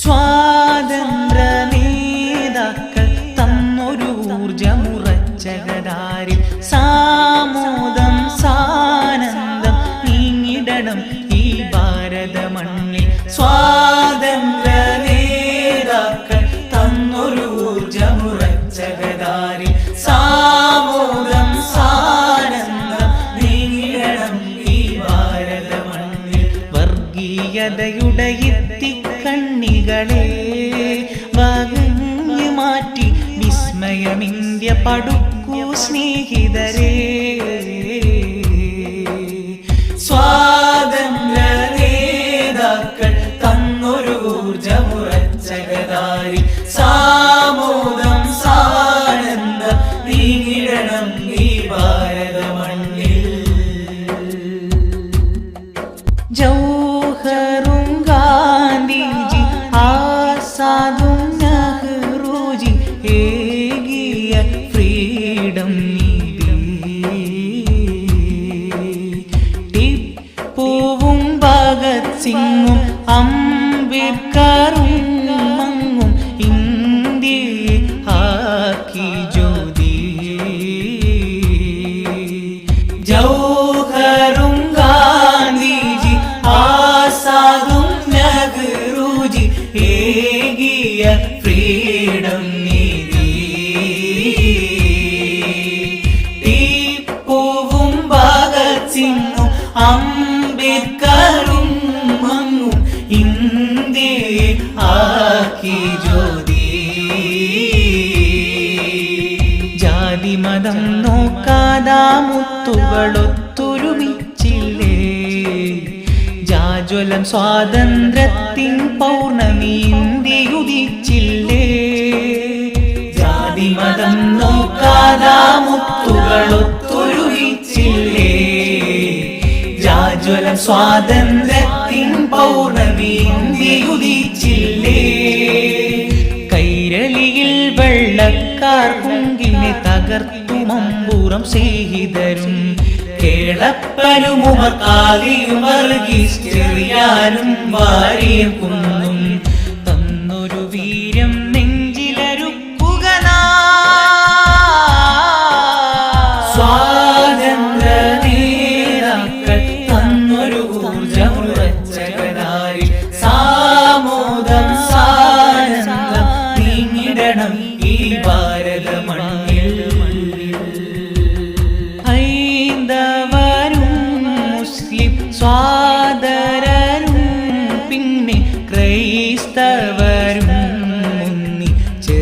സ്വാതന്ത്ര്യ നേതാക്കൾ തന്നൊരു ഊർജമുറച്ചകരാരിൽ സാമോദം സാനന്ദം നീങ്ങിടണം ഈ ഭാരത മണ്ണിൽ സ്വാതന്ത്ര്യ വിസ്മയമിന്ത്യ പടുക്കൂ സ്നേഹിതരേ. സാനന്ദം നീങ്ങിടണം ജൗഹറും ഗാന്ധിജി ആസാദും നെഹ്റുജി ഏകിയ സിംഗും അംബേദ്കറും മങ്ങും ഇന്ത്യയെ ആക്കി ജ്യോതി. ജൗഹറും ഗാന്ധിജി ആസാദും നെഹ്റുജി ഏകിയ ഫ്രീഡം നീതി. ടിപ്പുവും ഭഗത് അംബേദ്കറും മങ്ങും ആക്കി ജ്യോതി. ജാതി മതം നോക്കാതാ ജാജ്വലം സ്വാതന്ത്ര്യത്തിൻ പൗർണമി ഇന്ത്യയുദിച്ചില്ലേ? ജാതി മതം നോക്കാതാ മുത്തുകളൊത്തൊരുമിച്ചില്ലേ? ജാജ്വലം സ്വാതന്ത്ര്യത്തിൻ പൗർണമി ഇന്ത്യയുദിച്ചില്ലേ കൈരളിയിൽ വെള്ളക്കാർ കുങ്കിനെ തകർത്തു മമ്പൂറം സ്നേഹിതരും. കേളപ്പനും ഉമർക്കാലിയും വർഗീസ്റ്റെറിയാനും വാരിയും കുന്നും. മുസ്ലിം സ്വാതരരും പിന്നെ ക്രൈസ്തവരും ഒന്നിച്ച്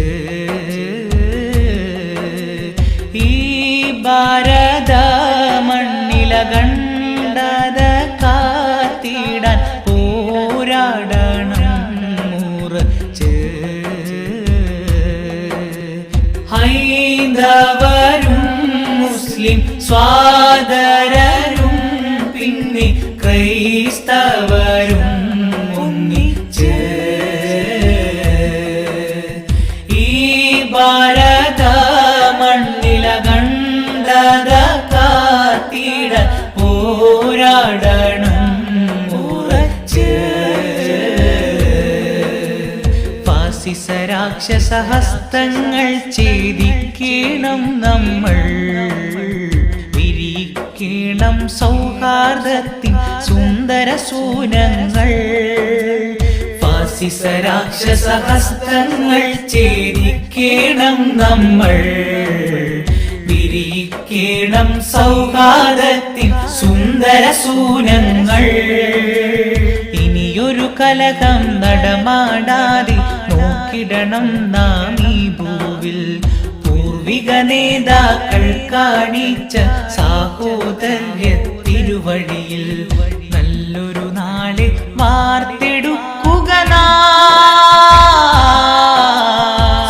ഈ ഭാരത മണ്ണിലകണ്ടത കാത്തിടാൻ പോരാടണം മുറച്ച് ഹൈന്ദവരും മുസ്ലിം പിന്നെ ക്രൈസ്തവരും ഒന്നിച്ച് ഈ ഭാരത മണ്ണിലകണ്ടത കാത്തിട പോരാടണം ഉറച്ച്. ഫാസിസ രാക്ഷസ ഹസ്തങ്ങൾ ഛേദിക്കണം നമ്മൾ. വിരിക്കണം സൗഹാർദ്ദത്തിൻ സുന്ദര സൂനങ്ങൾ ഫാസിസ രാക്ഷസ ഹസ്തങ്ങൾ ഛേദിക്കണം നമ്മൾ. വിരിക്കണം സൗഹാർദ്ദത്തിൻ സുന്ദര സൂനങ്ങൾ. ഇനിയൊരു കലകം നടമാടാതെ നോക്കിടണം നാം ഈ ഭൂവിൽ. പൂർവിക നേതാക്കൾ കാണിച്ച സാഹോദര്യ തിരുവഴിയിൽ നല്ലൊരു നാളെ വാർത്തെടുക്കുക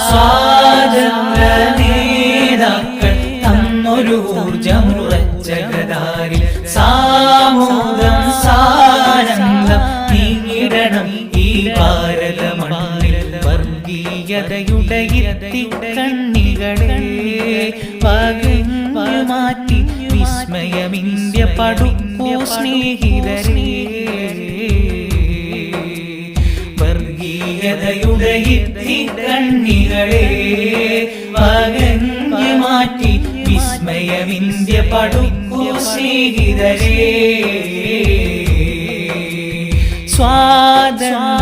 സ്വാതന്ത്ര്യ നേതാക്കൾ തന്നൊരു ഊർജമുറച്ചകതാരിൽ സാമൂഹം സാനന്ദം നീങ്ങിടണം ഈ ഭാരത മണ്ണിൽ കണ്ണികളെ പകഞ്ഞു മാറ്റി വിസ്മയമിന്ത്യ പടുക്കൂ സ്നേഹിതരേ വർഗീയ വർഗീയതയുടെ ഇത്തി കണ്ണികളെ വകഞ്ഞു മാറ്റി വിസ്മയമിന്ത്യ പടുക്കൂ സ്നേഹിതരേ. സ്വാതന്ത്ര്യം